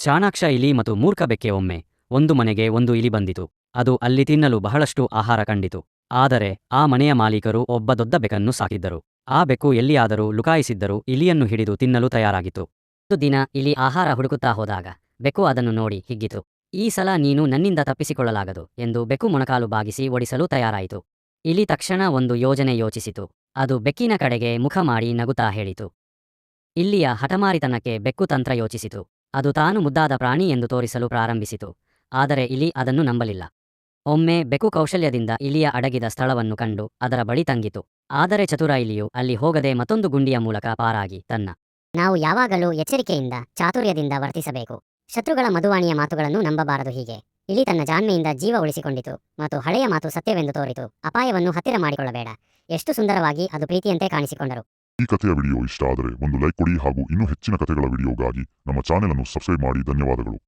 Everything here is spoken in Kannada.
ಚಾಣಾಕ್ಷ ಇಲಿ ಮತ್ತು ಮೂರ್ಖ ಬೆಕ್ಕೆ ಒಮ್ಮೆ ಒಂದು ಮನೆಗೆ ಒಂದು ಇಲಿ ಬಂದಿತು. ಅದು ಅಲ್ಲಿ ತಿನ್ನಲು ಬಹಳಷ್ಟು ಆಹಾರ ಕಂಡಿತು. ಆದರೆ ಆ ಮನೆಯ ಮಾಲೀಕರು ಒಬ್ಬ ದೊಡ್ಡ ಬೆಕ್ಕನ್ನು ಸಾಕಿದ್ದರು. ಆ ಬೆಕ್ಕು ಎಲ್ಲಿಯಾದರೂ ಲುಕಾಯಿಸಿದ್ದರೂ ಇಲಿಯನ್ನು ಹಿಡಿದು ತಿನ್ನಲು ತಯಾರಾಗಿತ್ತು. ಒಂದು ದಿನ ಇಲಿ ಆಹಾರ ಹುಡುಕುತ್ತಾ ಹೋದಾಗ ಬೆಕ್ಕು ಅದನ್ನು ನೋಡಿ ಹಿಗ್ಗಿತು. ಈ ಸಲ ನೀನು ನನ್ನಿಂದ ತಪ್ಪಿಸಿಕೊಳ್ಳಲಾಗದು ಎಂದು ಬೆಕ್ಕು ಮೊಣಕಾಲು ಬಾಗಿಸಿ ಓಡಿಸಲು ತಯಾರಾಯಿತು. ಇಲಿ ತಕ್ಷಣ ಒಂದು ಯೋಜನೆ ಯೋಚಿಸಿತು. ಅದು ಬೆಕ್ಕಿನ ಕಡೆಗೆ ಮುಖ ಮಾಡಿ ನಗುತ್ತಾ ಹೇಳಿತು. ಇಲ್ಲಿಯ ಹಠಮಾರಿತನಕ್ಕೆ ಬೆಕ್ಕು ತಂತ್ರ ಯೋಚಿಸಿತು. ಅದು ತಾನು ಮುದ್ದಾದ ಪ್ರಾಣಿ ಎಂದು ತೋರಿಸಲು ಪ್ರಾರಂಭಿಸಿತು. ಆದರೆ ಇಲಿ ಅದನ್ನು ನಂಬಲಿಲ್ಲ. ಒಮ್ಮೆ ಬೆಕು ಕೌಶಲ್ಯದಿಂದ ಇಲಿಯ ಅಡಗಿದ ಸ್ಥಳವನ್ನು ಕಂಡು ಅದರ ಬಳಿ ತಂಗಿತು. ಆದರೆ ಚತುರ ಇಲಿಯು ಅಲ್ಲಿ ಹೋಗದೆ ಮತ್ತೊಂದು ಗುಂಡಿಯ ಮೂಲಕ ಪಾರಾಗಿ ತನ್ನ ನಾವು ಯಾವಾಗಲೂ ಎಚ್ಚರಿಕೆಯಿಂದ, ಚಾತುರ್ಯದಿಂದ ವರ್ತಿಸಬೇಕು. ಶತ್ರುಗಳ ಮಧುವಾಣಿಯ ಮಾತುಗಳನ್ನು ನಂಬಬಾರದು ಹೀಗೆ. ಇಲಿ ತನ್ನ ಜಾಣ್ಮೆಯಿಂದ ಜೀವ ಉಳಿಸಿಕೊಂಡಿತು ಮತ್ತು ಹಳೆಯ ಮಾತು ಸತ್ಯವೆಂದು ತೋರಿತು. ಅಪಾಯವನ್ನು ಹತ್ತಿರ ಮಾಡಿಕೊಳ್ಳಬೇಡ. ಎಷ್ಟು ಸುಂದರವಾಗಿ ಅದು ಪ್ರೀತಿಯಂತೆ ಕಾಣಿಸಿಕೊಂಡರು. ಈ ಕಥೆಯ ವಿಡಿಯೋ ಇಷ್ಟ ಆದರೆ ಒಂದು ಲೈಕ್ ಕೊಡಿ ಹಾಗೂ ಇನ್ನೂ ಹೆಚ್ಚಿನ ಕಥೆಗಳ ವಿಡಿಯೋಗಾಗಿ ನಮ್ಮ ಚಾನೆಲ್ ಅನ್ನು ಸಬ್ಸ್ಕ್ರೈಬ್ ಮಾಡಿ ಧನ್ಯವಾದಗಳು